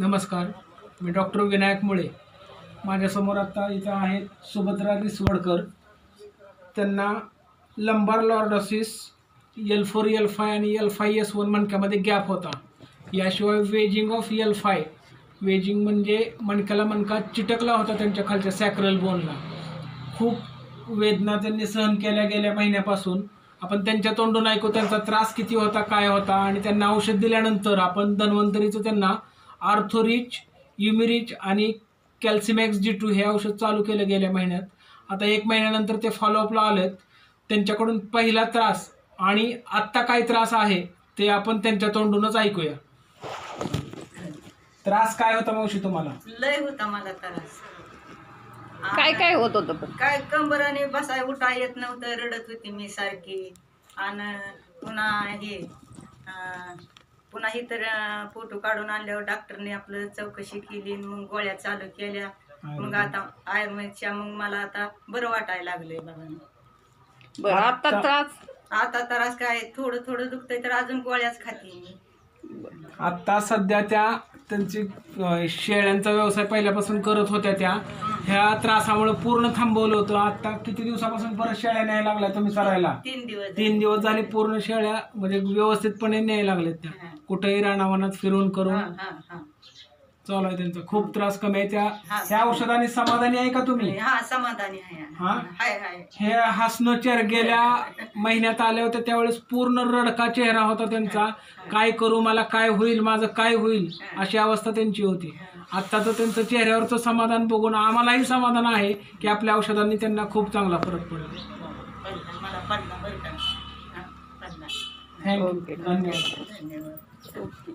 नमस्कार मी डॉक्टर विनायक मुळे. माझ्यासमोर आता इथं आहेत सुभद्रा रिसवडकर. त्यांना lumbar lordosis L four L five आणि एल फाय एस वन मणक्यामध्ये गॅप होता. याशिवाय wedging of L five wedging म्हणजे मणक्याला मणका चिटकला होता त्यांच्या खालच्या सॅक्रल बोनला खूप वेदना त्यांनी सहन केल्या गेल्या महिन्यापासून. आपण त्यांच्या तोंडून ऐकू त्यांचा त्रास किती होता काय होता आणि त्यांना औषध दिल्यानंतर आपण धन्वंतरीचं त्यांना आर्थोरिच युमिरिच आणि कॅल्सिमॅक्स जी टू हे औषध चालू केलं गेल्या महिन्यात. आता एक महिन्यानंतर ते फॉलोअपला आलेत. त्यांच्याकडून पहिला त्रास आणि आत्ता काय त्रास आहे ते आपण त्यांच्या तोंडूनच ऐकूया. त्रास काय होता मावशी तुम्हाला? लय होता मला त्रास. काय काय होत होतं पण? काय कंबराने बसाय उठा येत नव्हतं रडत होती मी सारखी. आणि पुन्हा हे पुन्हा इतर फोटो काढून आणल्यावर डॉक्टरने आपलं चौकशी केली आणि मग गोळ्या चालू केल्या. मग आता आयुर्वेदच्या मग मला आता बरं वाटायला लागलंय बघा बरं आता त्रास? आता त्रास काय? थोडं थोडं दुखतंय तर अजून गोळ्याच खाते मी. आता सध्या त्या त्यांची शेळ्यांचा व्यवसाय पहिल्यापासून करत होत्या त्या. ह्या त्रासामुळे पूर्ण थांबवलं होतं. आता किती दिवसापासून परत शेळ्या न्यायला लागल्या तुम्ही सरायला? तीन दिवस तीन दिवस झाले पूर्ण शेळ्या म्हणजे व्यवस्थितपणे न्यायला लागल्यात त्या. कुठेही रानावनात फिरून हा करून हा हा चालू आहे त्यांचा. खूप त्रास कमी आहे त्या हा. त्या औषधाने समाधानी आहे का तुम्ही? हा समाधानी आहे. हा? हाय हाय. हे हसणं चेहरा गेल्या महिन्यात आले होते त्यावेळेस पूर्ण रडका चेहरा होता त्यांचा. काय करू मला काय होईल माझं काय होईल अशी अवस्था त्यांची होती. आता तर त्यांचं चेहऱ्यावरचं समाधान बघून आम्हालाही समाधान आहे की आपल्या औषधांनी त्यांना खूप चांगला फरक पडला. पडला. मला पडला बरं का. हा, पडला. थँक्यू. धन्यवाद. ओके.